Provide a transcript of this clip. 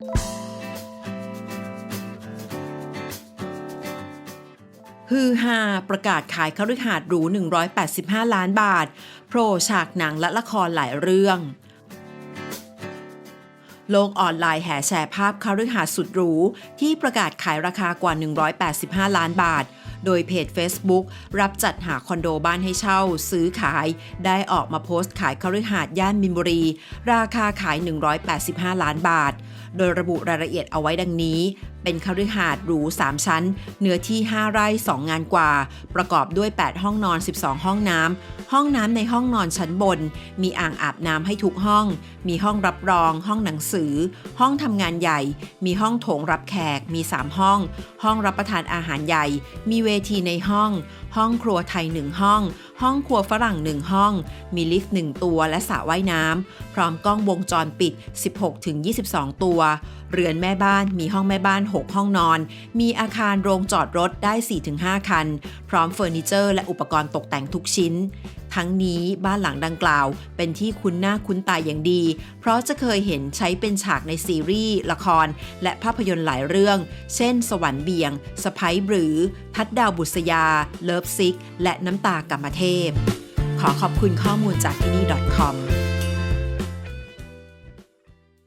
ฮือฮาประกาศขายคฤหาสน์หรู 185 ล้านบาทโปรฉากหนังและละครหลายเรื่อง โลกออนไลน์แห่แชร์ภาพคฤหาสน์สุดหรู ที่ประกาศขายราคากว่า 185 ล้านบาท โดยเพจ Facebook รับจัดหาคอนโดบ้านให้เช่า ซื้อขาย ได้ออกมาโพสต์ขายคฤหาสน์ย่านมินบุรี ราคาขาย 185 ล้านบาท โดยระบุรายละเอียดเอาไว้ดังนี้ เป็นคฤหาสน์หรู 3 ชั้น เนื้อที่ 5 ไร่ 2 งานกว่า ประกอบด้วย 8 ห้องนอน 12 ห้องน้ำ ห้องน้ำในห้องนอนชั้นบน มีอ่างอาบน้ำให้ทุกห้อง มีห้องรับรอง ห้องหนังสือ ห้องทำงานใหญ่ มีห้องโถงรับแขก มี 3 ห้อง ห้องรับประทานอาหารใหญ่ มีเวทีในห้อง ห้องครัวไทย1ห้อง ห้องครัวฝรั่ง1ห้อง มีลิฟต์1ตัวและสระว่ายน้ำ พร้อมกล้องวงจรปิด 16-22 ตัวเรือนแม่บ้านมีห้องแม่บ้าน 6 ห้องนอน มีอาคารโรงจอดรถได้ 4-5 คัน พร้อมเฟอร์นิเจอร์และอุปกรณ์ตกแต่งทุกชิ้น ทั้งนี้บ้านหลังดังกล่าว เป็นที่คุ้นหน้าคุ้นตาอย่างดี เพราะจะเคยเห็นใช้เป็นฉากในซีรีส์ ละคร และภาพยนตร์หลายเรื่อง เช่น สวรรค์เบียง สไปบรือ ทัดดาวบุษยา เลิฟซิก และน้ำตากรรมเทพ ขอขอบคุณข้อมูลจากที่นี่ .com